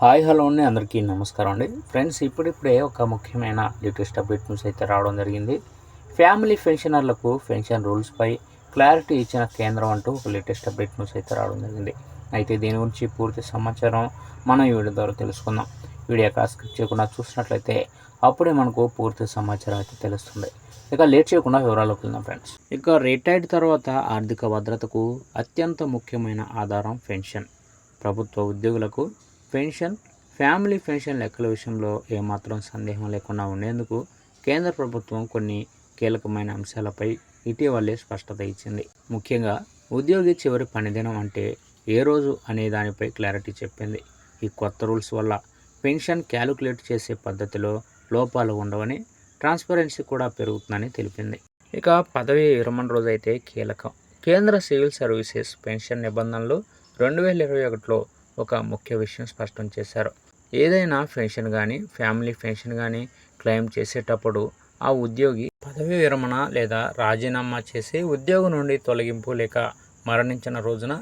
Hi hello అండి. అందరికీ నమస్కారం అండి. ఫ్రెండ్స్ ఇప్పుడిప్పుడే ఒక ముఖ్యమైన లేటెస్ట్ అప్డేట్ న్యూస్ అయితే రావడం జరిగింది. ఫ్యామిలీ పెన్షనర్లకు పెన్షన్ రూల్స్పై క్లారిటీ ఇచ్చిన కేంద్రం అంటూ ఒక లేటెస్ట్ అప్డేట్ న్యూస్ అయితే రావడం జరిగింది. అయితే దీని గురించి పూర్తి సమాచారం మనం ఈ వీడియో ద్వారా తెలుసుకుందాం. వీడియో కాస్త స్కిప్ చేయకుండా చూసినట్లయితే అప్పుడే మనకు పూర్తి సమాచారం అయితే తెలుస్తుంది. ఇక లేట్ చేయకుండా వివరాలకు వెళ్దాం ఫ్రెండ్స్. ఇక రిటైర్డ్ తర్వాత ఆర్థిక భద్రతకు అత్యంత ముఖ్యమైన ఆధారం పెన్షన్. ప్రభుత్వ ఉద్యోగులకు పెన్షన్ ఫ్యామిలీ పెన్షన్ లెక్కల విషయంలో ఏమాత్రం సందేహం లేకుండా ఉండేందుకు కేంద్ర ప్రభుత్వం కొన్ని కీలకమైన అంశాలపై ఇటీవలే స్పష్టత ఇచ్చింది. ముఖ్యంగా ఉద్యోగి చివరి పనిదినం అంటే ఏ రోజు అనే దానిపై క్లారిటీ చెప్పింది. ఈ కొత్త రూల్స్ వల్ల పెన్షన్ క్యాలిక్యులేట్ చేసే పద్ధతిలో లోపాలు ఉండవని ట్రాన్స్పరెన్సీ కూడా పెరుగుతుందని తెలిపింది. ఇక పదవి విరమణ రోజు అయితే కీలకం. కేంద్ర సివిల్ సర్వీసెస్ పెన్షన్ నిబంధనలు రెండు వేల ఇరవై ఒకటిలో ఒక ముఖ్య విషయం స్పష్టం చేశారు. ఏదైనా పెన్షన్ కానీ ఫ్యామిలీ పెన్షన్ కానీ క్లెయిమ్ చేసేటప్పుడు ఆ ఉద్యోగి పదవి విరమణ లేదా రాజీనామా చేసి ఉద్యోగం నుండి తొలగింపు లేక మరణించిన రోజున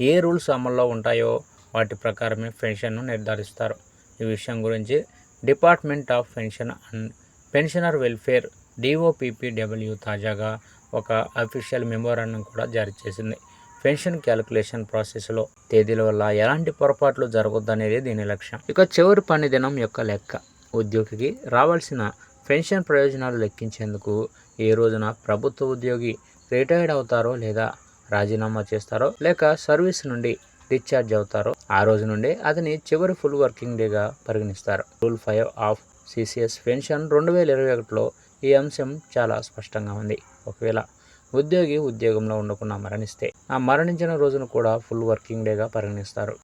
ఏ రూల్స్ అమల్లో ఉంటాయో వాటి ప్రకారమే పెన్షన్ను నిర్ధారిస్తారు. ఈ విషయం గురించి department of pension and pensioner welfare DOPPW తాజాగా ఒక అఫీషియల్ మెమోరాండం కూడా జారీ చేసింది. పెన్షన్ క్యాలిక్యులేషన్ ప్రాసెస్లో తేదీల వల్ల ఎలాంటి పొరపాట్లు జరగొద్దనేది దీని లక్ష్యం. ఇక చివరి పని దినం యొక్క లెక్క. ఉద్యోగికి రావాల్సిన పెన్షన్ ప్రయోజనాలు లెక్కించేందుకు ఏ రోజున ప్రభుత్వ ఉద్యోగి రిటైర్డ్ అవుతారో లేదా రాజీనామా చేస్తారో లేక సర్వీస్ నుండి డిశ్చార్జ్ అవుతారో ఆ రోజు నుండి అతని చివరి ఫుల్ వర్కింగ్ డేగా పరిగణిస్తారు. Rule five of CCS pension రెండు వేల ఇరవై ఒకటిలో ఈ అంశం చాలా స్పష్టంగా ఉంది. ఒకవేళ ఉద్యోగి ఉద్యోగంలో ఉండకుండా మరణిస్తే ఆ మరణించిన రోజును కూడా ఫుల్ వర్కింగ్ డేగా పరిగణిస్తారు.